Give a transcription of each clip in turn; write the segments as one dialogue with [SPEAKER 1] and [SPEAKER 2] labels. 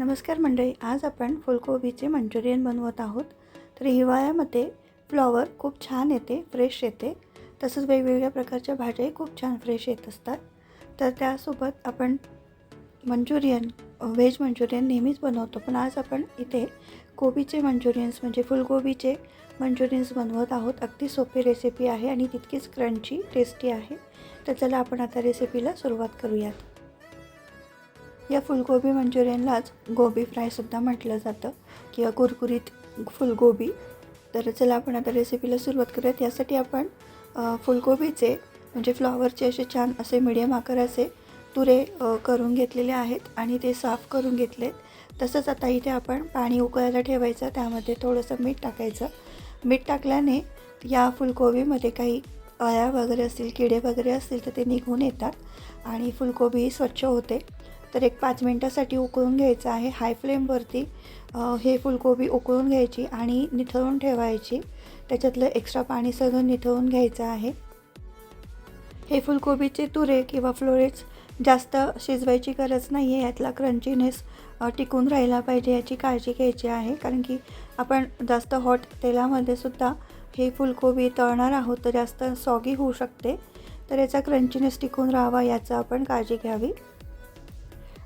[SPEAKER 1] नमस्कार मंडळी आज आपण फुलकोबीचे मंचुरियन बनवत आहोत. तर हिवाळ्यामध्ये फ्लॉवर खूप छान येते फ्रेश येते. तसंच वेगवेगळ्या प्रकारच्या भाज्याही खूप छान फ्रेश येत असतात. तर त्यासोबत आपण मंचुरियन व्हेज मंचुरियन नेहमीच बनवतो. पण आज आपण इथे कोबीचे मंचुरियन्स म्हणजे फुलकोबीचे मंचुरियन्स बनवत आहोत. अगदी सोपी रेसिपी आहे आणि तितकीच क्रंची टेस्टी आहे. तर चला आपण आता रेसिपीला सुरुवात करूयात. या फुलगोबी मंचुरियनलाच गोबी फ्रायसुद्धा म्हटलं जातं. किंवा कुरकुरीत फुलगोबी. तर चला आपण आता रेसिपीला सुरुवात करूयात. यासाठी आपण फुलगोबीचे फुलकोबीचे म्हणजे फ्लॉवरचे असे छान असे मिडियम आकाराचे तुरे करून घेतलेले आहेत आणि ते साफ करून घेतलेत. तसंच आता इथे आपण पाणी उकळायला ठेवायचं. त्यामध्ये थोडंसं मीठ टाकायचं. मीठ टाकल्याने या फुलकोबीमध्ये काही अळ्या वगैरे असतील किडे वगैरे असतील तर ते निघून येतात आणि फुलकोबी स्वच्छ होते. तर एक पाच मिनटासाठी उकळून घ्यायचं आहे. हाय फ्लेमवरती हे फुलकोबी उकळून घ्यायची आणि निथळून ठेवायची. त्याच्यातलं एक्स्ट्रा पाणी सगळं निथळून घ्यायचं आहे. हे फुलकोबीचे तुरे किंवा फ्लोरेट्स जास्त शिजवायची गरज नाही आहे यातला क्रंचीनेस टिकून राहिला पाहिजे याची काळजी घ्यायची आहे. कारण की आपण जास्त हॉट तेलामध्ये सुद्धा हे फुलकोबी तळणार आहोत तर जास्त सॉगी होऊ शकते. तर याचा क्रंचीनेस टिकून राहावा याचं आपण काळजी घ्यावी.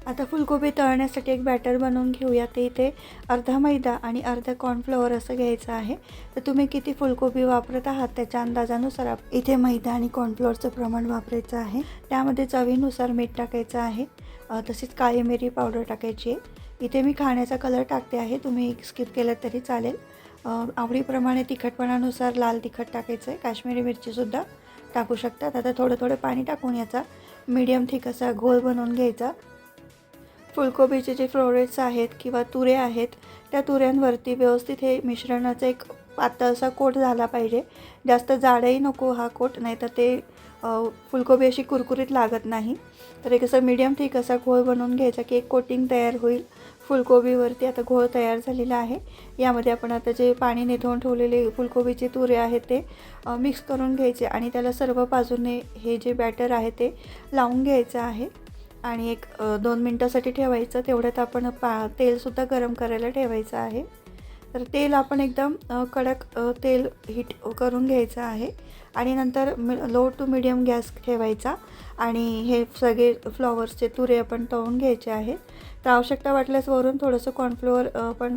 [SPEAKER 1] आता फुलकोबी तळण्यासाठी एक बॅटर बनवून घेऊया. ते इथे अर्धा मैदा आणि अर्धा कॉर्नफ्लॉवर असं घ्यायचं आहे. तर तुम्ही किती फुलकोबी वापरत आहात त्याच्या अंदाजानुसार इथे मैदा आणि कॉर्नफ्लॉवरचं प्रमाण वापरायचं आहे. त्यामध्ये चवीनुसार मीठ टाकायचं आहे. तसेच काळी मिरी पावडर टाकायची आहे. इथे मी खाण्याचा कलर टाकते आहे. तुम्ही स्किप केलं तरी चालेल. आवडीप्रमाणे तिखटपणानुसार लाल तिखट टाकायचं आहे. काश्मीरी मिरचीसुद्धा टाकू शकतात. आता थोडं थोडं पाणी टाकून याचा मीडियम थिक असा घोळ बनवून घ्यायचा. फुलकोबीचे जे फ्लोरेट्स आहेत किंवा तुरे आहेत त्या तुऱ्यांवरती व्यवस्थित हे मिश्रणाचा एक पातळसा कोट झाला पाहिजे. जास्त जाडही नको हा कोट नाही तर ते फुलकोबी अशी कुरकुरीत लागत नाही. तर एक असं मीडियम ठीक असा घोळ बनवून घ्यायचा की एक कोटिंग तयार होईल. फुलकोबीवरती आता घोळ तयार झालेला आहे. यामध्ये आपण आता जे पाणी निथळून ठेवलेले फुलकोबीचे तुरे आहेत ते मिक्स करून घ्यायचे आणि त्याला सर्व बाजूने हे जे बॅटर आहे ते लावून घ्यायचं आहे. आणि एक दोन मिनटासाठी ठेवायचं. तेवढ्यात आपण पा तेलसुद्धा गरम करायला ठेवायचं आहे. तर तेल आपण एकदम कडक तेल हीट करून घ्यायचं आहे. आणि नंतर लो टू मिडियम गॅस ठेवायचा. आणि हे सगळे फ्लॉवर्सचे तुरे आपण तळून घ्यायचे आहेत. तर आवश्यकता वाटल्यास वरून थोडंसं कॉर्नफ्लोअर आपण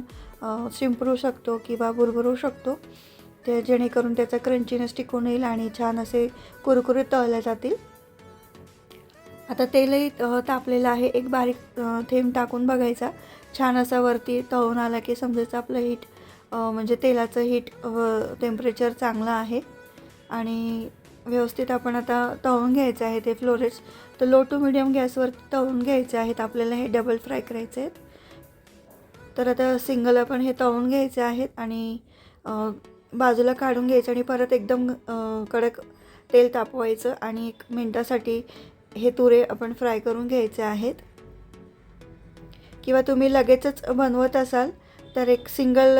[SPEAKER 1] शिंपरू शकतो किंवा बुरबुरू शकतो. ते जेणेकरून त्याचा क्रंचीनेस टिकून येईल आणि छान असे कुरकुरे तळले जातील. आता तेलही तापलेलं आहे. एक बारीक थेंब टाकून बघायचा. छान असा वरती तळून आला की समजायचं आपलं हीट म्हणजे तेलाचं हीट व टेम्परेचर चांगलं आहे. आणि व्यवस्थित आपण आता तळून घ्यायचं आहे ते फ्लोरेट्स तर लो टू मिडियम गॅसवर तळून घ्यायचे आहेत. आपल्याला हे डबल फ्राय करायचे आहेत. तर आता सिंगल आपण हे तळून घ्यायचे आहेत आणि बाजूला काढून घ्यायचं आणि परत एकदम कडक तेल तापवायचं. आणि एक मिनटासाठी हे तुरे आपण फ्राय करून घ्यायचे आहेत. किंवा तुम्ही लगेचच बनवत असाल तर एक सिंगल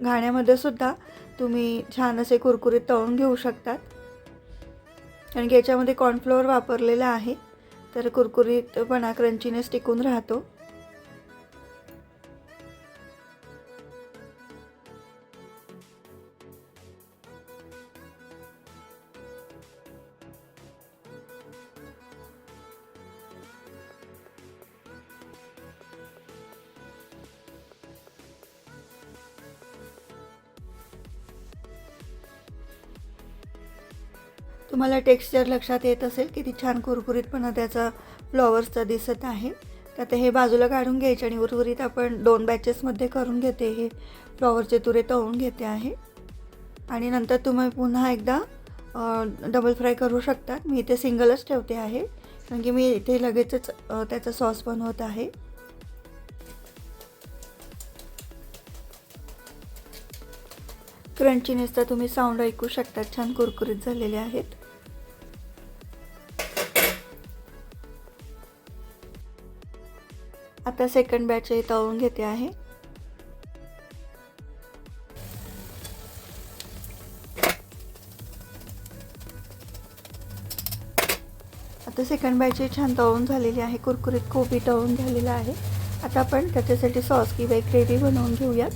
[SPEAKER 1] घाण्यामध्ये सुद्धा तुम्ही छान असे कुरकुरीत तळून घेऊ शकतात. कारण की याच्यामध्ये कॉर्नफ्लोअर वापरलेला आहे तर कुरकुरीतपणा क्रंचीनेस टिकून राहतो. तुम्हाला टेक्स्चर लक्षात येत असेल किती छान कुरकुरीतपणा त्याचा फ्लॉवर्सचा दिसत आहे. तर आता हे बाजूला काढून घ्यायचे आणि उर्वरित आपण दोन बॅचेसमध्ये करून घेते. हे फ्लॉवरचे तुरे तळून घेते आहे. आणि नंतर तुम्ही पुन्हा एकदा डबल फ्राय करू शकतात. मी इथे सिंगलच ठेवते आहे. कारण की मी इथे लगेचच त्याचा सॉस बनवत आहे. क्रंचीनेसचा तुम्ही साऊंड ऐकू शकता. छान कुरकुरीत झालेले आहेत. आता सेकंड बॅच तळून घेते आहे. आता सेकंड बॅच छान तळून झालेली आहे कुरकुरीत कोबी तळून झालेला आहे. आता आपण त्याच्यासाठी सॉस किंवा एक ग्रेव्ही बनवून घेऊयात.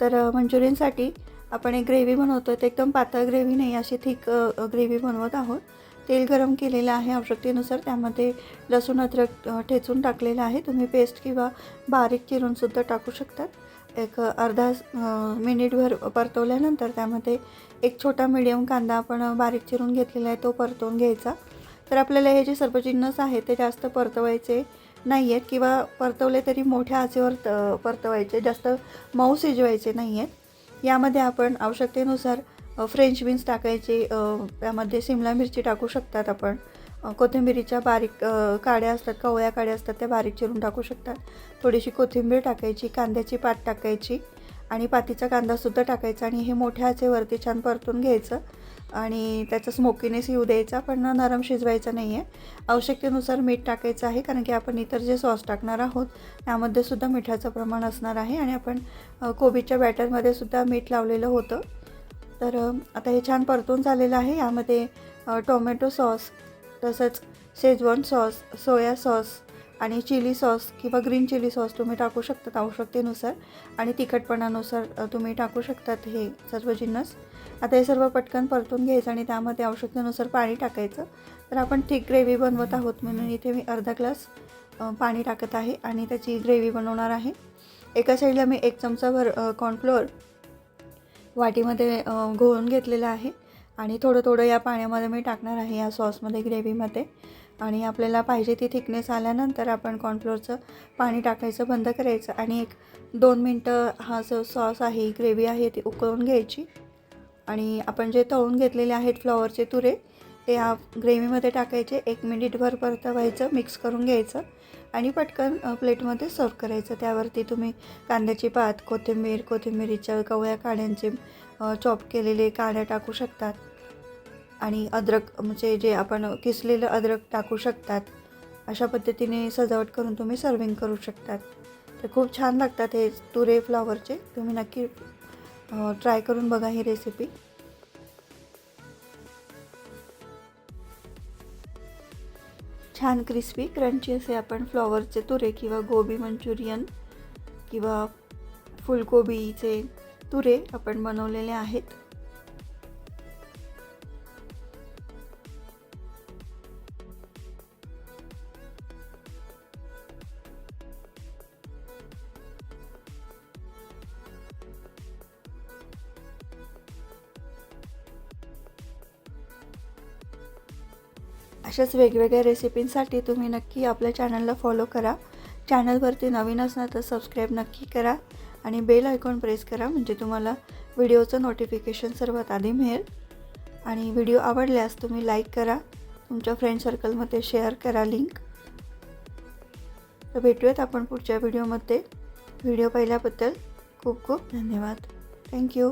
[SPEAKER 1] तर मंचुरियनसाठी आपण एक ग्रेव्ही बनवतो आहे एकदम पातळ ग्रेव्ही नाही अशी थिक ग्रेव्ही बनवत आहोत. तेल गरम केलेलं आहे आवश्यकतेनुसार. त्यामध्ये लसूण अद्रक ठेचून टाकलेलं आहे. तुम्ही पेस्ट किंवा बारीक चिरूनसुद्धा टाकू शकतात. एक अर्धा मिनिटभर परतवल्यानंतर त्यामध्ये एक छोटा मिडियम कांदा आपण बारीक चिरून घेतलेला आहे तो परतवून घ्यायचा. तर आपल्याला हे जे सर्व जिन्नस ते जास्त परतवायचे नाही आहेत किंवा परतवले तरी मोठ्या आचेवर त- परतवायचे. जास्त मऊ शिजवायचे नाही आहेत यामध्ये आपण आवश्यकतेनुसार फ्रेंच बीन्स टाकायचे त्यामध्ये सिमला मिरची टाकू शकतात आपण. कोथिंबिरीच्या बारीक काड्या असतात कवळ्या काड्या असतात त्या बारीक चिरून टाकू शकतात. थोडीशी कोथिंबीर टाकायची कांद्याची पात टाकायची आणि पातीचा कांदासुद्धा टाकायचा आणि हे मोठ्या आचेवरती छान परतून घ्यायचं आणि त्याचा स्मोकीनेस येऊ द्यायचा पण नरम शिजवायचा नाही आहे आवश्यकतेनुसार मीठ टाकायचं आहे कारण की आपण इतर जे सॉस टाकणार आहोत त्यामध्ये सुद्धा मिठाचं प्रमाण असणार आहे आणि आपण कोबीच्या बॅटरमध्ये सुद्धा मीठ लावलेलं होतं. तर आता हे छान परतून झालेलं आहे. यामध्ये टोमॅटो सॉस तसंच शेजवान सॉस सोया सॉस आणि चिली सॉस किंवा ग्रीन चिली सॉस तुम्ही टाकू शकतात आवश्यकतेनुसार. आणि तिखटपणानुसार तुम्ही टाकू शकतात हे सर्व जिन्नस. आता हे सर्व पटकन परतून घ्यायचं आणि त्यामध्ये आवश्यकतेनुसार पाणी टाकायचं. तर आपण थिक ग्रेव्ही बनवत आहोत म्हणून इथे मी अर्धा ग्लास पाणी टाकत आहे आणि त्याची ग्रेव्ही बनवणार आहे. एका साईडला मी एक चमचाभर भर कॉर्नफ्लोअर वाटीमध्ये घोळून घेतलेलं आहे. आणि थोडं थोडं या पाण्यामध्ये मी टाकणार आहे या सॉसमध्ये ग्रेव्हीमध्ये. आणि आपल्याला पाहिजे ती थिकनेस आल्यानंतर आपण कॉर्नफ्लोअरचं पाणी टाकायचं बंद करायचं. आणि एक दोन मिनटं हा जो सॉस आहे ग्रेव्ही आहे ती उकळून घ्यायची. आणि आपण जे तळून घेतलेले आहेत फ्लॉवरचे तुरे ते या ग्रेव्हीमध्ये टाकायचे. एक मिनिटभर परतवायचं मिक्स करून घ्यायचं आणि पटकन प्लेटमध्ये सर्व करायचं. त्यावरती तुम्ही कांद्याची पात कोथिंबीर कोथिंबीरीच्या कवळ्या काड्यांचे चॉप केलेले काड्या टाकू शकतात. आणि अद्रक म्हणजे जे आपण किसलेलं अद्रक टाकू शकतात अशा पद्धतीने सजावट करून तुम्ही सर्विंग करू शकतात. तर खूप छान लागतात हे तुरे फ्लावरचे. तुम्ही नक्की ट्राय करून बघा ही रेसिपी. छान क्रिस्पी क्रंची असे आपण फ्लॉवरचे तुरे किंवा गोबी मंचुरियन किंवा फुलकोबीचे तुरे आपण बनवलेले आहेत. अशाच वेगवेगळ्या रेसिपींसाठी तुम्ही नक्की आपल्या चॅनलला फॉलो करा. चॅनलवरती नवीन असणार तर सबस्क्राईब नक्की करा आणि बेल आयकॉन प्रेस करा म्हणजे तुम्हाला व्हिडिओचं नोटिफिकेशन सर्वात आधी मिळेल. आणि व्हिडिओ आवडल्यास तुम्ही लाईक करा तुमच्या फ्रेंड सर्कलमध्ये शेअर करा लिंक. तर भेटूयात आपण पुढच्या व्हिडिओमध्ये. व्हिडिओ पाहिल्याबद्दल खूप खूप धन्यवाद. थँक्यू